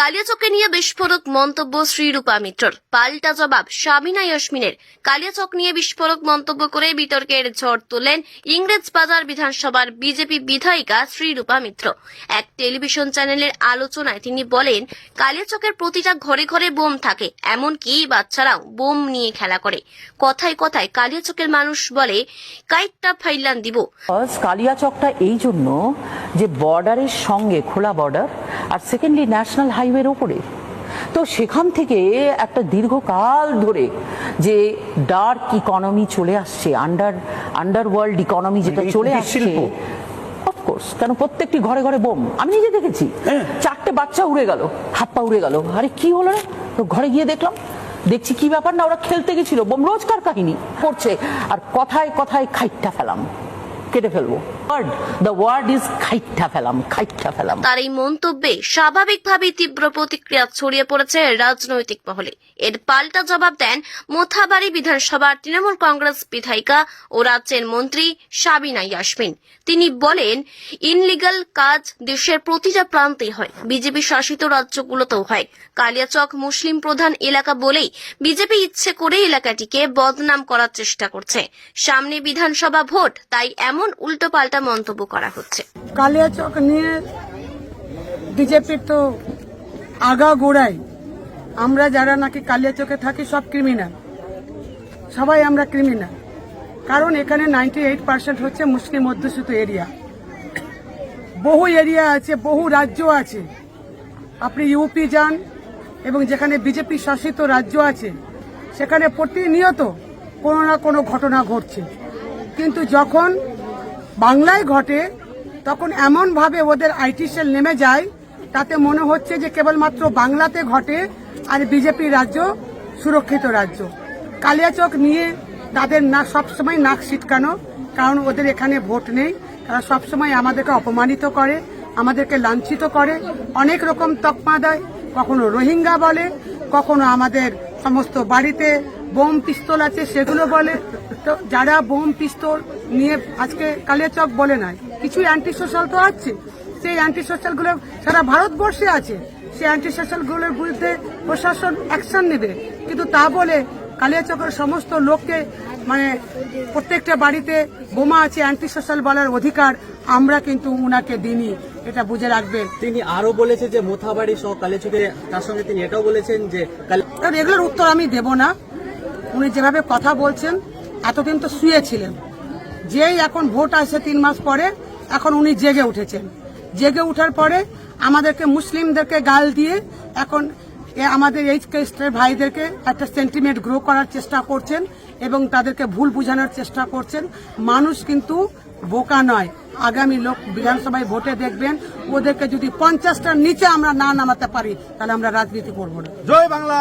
কালিয়াচকে নিয়ে বিস্ফোরক মন্তব্য শ্রীরূপা মিত্রর। পাল্টা জবাব সাবিনা ইয়াসমিনের। কালিয়াচক নিয়ে বিস্ফোরক মন্তব্য করে বিতর্কের ঝড় তোলেন ইংরেজ বাজার বিধানসভার বিজেপি বিধায়িকা শ্রীরূপা মিত্র। এক টেলিভিশন চ্যানেলের আলোচনায় তিনি বলেন, কালিয়াচকের প্রতিটা ঘরে ঘরে বোম থাকে, এমনকি বাচ্চারাও বোম নিয়ে খেলা করে। কথায় কথায় কালিয়াচকের মানুষ বলে, কাইটটা ফাইলান দিব। কালিয়াচকটা এই জন্য যে বর্ডারের সঙ্গে, খোলা বর্ডার আর সেকেন্ডলি ন্যাশনাল হাইওয়ের ওপরে তো সেখান থেকে একটা দীর্ঘকাল ধরে যে ডার্ক ইকোনমি চলে আসছে আন্ডার আন্ডারওয়ার্ল্ড ইকোনমি যেটা এই চলে আসছে। অফকোর্স কেন প্রত্যেকটি ঘরে ঘরে বোম। আমি নিজে দেখেছি। চারটে বাচ্চা উড়ে গেল হাত পা উড়ে গেল। আরে কি হলো রে? তো ঘরে গিয়ে দেখলাম দেখছি কি ব্যাপার না ওরা খেলতে গেছিল। বোম রোজকার কাহিনী করছে আর কথায় কথায় খাইটটা ফেলাম। কেটে ফেলব। তার এই মন্তব্যে স্বাভাবিকভাবেই তীব্র প্রতিক্রিয়া ছড়িয়ে পড়েছে রাজনৈতিক মহলে। এর পাল্টা জবাব দেন মোথাবাড়ি বিধানসভার তৃণমূল কংগ্রেস বিধায়িকা ও রাজ্যের মন্ত্রী সাবিনা ইয়াসমিন। তিনি বলেন, ইনলিগাল কাজ দেশের প্রতিটা প্রান্তে হয়। বিজেপি শাসিত রাজ্যগুলোতেও হয়। কালিয়াচক মুসলিম প্রধান এলাকা বলেই বিজেপি ইচ্ছে করে এলাকাটিকে বদনাম করার চেষ্টা করছে। সামনে বিধানসভা ভোট, তাই এমন উল্টোপাল্টা মন্তব্য করা হচ্ছে। কালিয়াচক নিয়ে বিজেপির তো আগা গোড়াই। আমরা যারা নাকি কালিয়াচকে থাকি সব ক্রিমিনাল সবাই আমরা ক্রিমিনাল কারণ এখানে নাইনটি এইট পার্সেন্ট হচ্ছে মুসলিম অধ্যুষিত এরিয়া বহু এরিয়া আছে, বহু রাজ্য আছে। আপনি ইউপি যান এবং যেখানে বিজেপি শাসিত রাজ্য আছে, সেখানে প্রতিনিয়ত কোনো না কোনো ঘটনা ঘটছে। কিন্তু যখন বাংলায় ঘটে, তখন এমনভাবে ওদের আইটি সেল নেমে যায়, তাতে মনে হচ্ছে যে কেবলমাত্র বাংলাতে ঘটে আর বিজেপি রাজ্য সুরক্ষিত রাজ্য। কালিয়াচক নিয়ে তাদের না, সবসময় নাক সিটকানো কারণ ওদের এখানে ভোট নেই। তারা সবসময় আমাদেরকে অপমানিত করে, আমাদেরকে লাঞ্ছিত করে, অনেক রকম তকমা দেয়। কখনো রোহিঙ্গা বলে, কখনো আমাদের সমস্ত বাড়িতে বোম পিস্তল আছে সেগুলো বলে। তো যারা বোম পিস্তল নিয়ে আজকে কালিয়াচক বলে নাই। কিছু অ্যান্টি সোশ্যাল তো আছে। সেই অ্যান্টি সোশ্যালগুলো সারা ভারতবর্ষে আছে। সেই অ্যান্টি সোশ্যালগুলোর বিরুদ্ধে প্রশাসন অ্যাকশন নেবে। কিন্তু তা বলে কালিয়াচকের সমস্ত লোককে মানে প্রত্যেকটা বাড়িতে বোমা আছে অ্যান্টি সোশ্যাল বলার অধিকার আমরা কিন্তু উনাকে দিনই এটা বুঝে রাখবেন তিনি আরও বলেছে যে মোথাবাড়ি সহ কালেচুকে তার সঙ্গে তিনি এটাও বলেছেন যে এগুলোর উত্তর আমি দেব না। উনি যেভাবে কথা বলছেন এতদিন তো শুয়েছিলেন। যেই এখন ভোট আসে তিন মাস পরে, এখন উনি জেগে উঠেছেন। জেগে উঠার পরে আমাদেরকে মুসলিমদেরকে গাল দিয়ে এখন আমাদের এই কেস্টের ভাইদেরকে একটা সেন্টিমেন্ট গ্রো করার চেষ্টা করছেন এবং তাদেরকে ভুল বোঝানোর চেষ্টা করছেন। মানুষ কিন্তু বোকা নয়। আগামী লোক বিধানসভায় ভোটে দেখবেন, ওদেরকে যদি পঞ্চাশটার নিচে আমরা না নামাতে পারি, তাহলে আমরা রাজনীতি করব না। জয় বাংলা!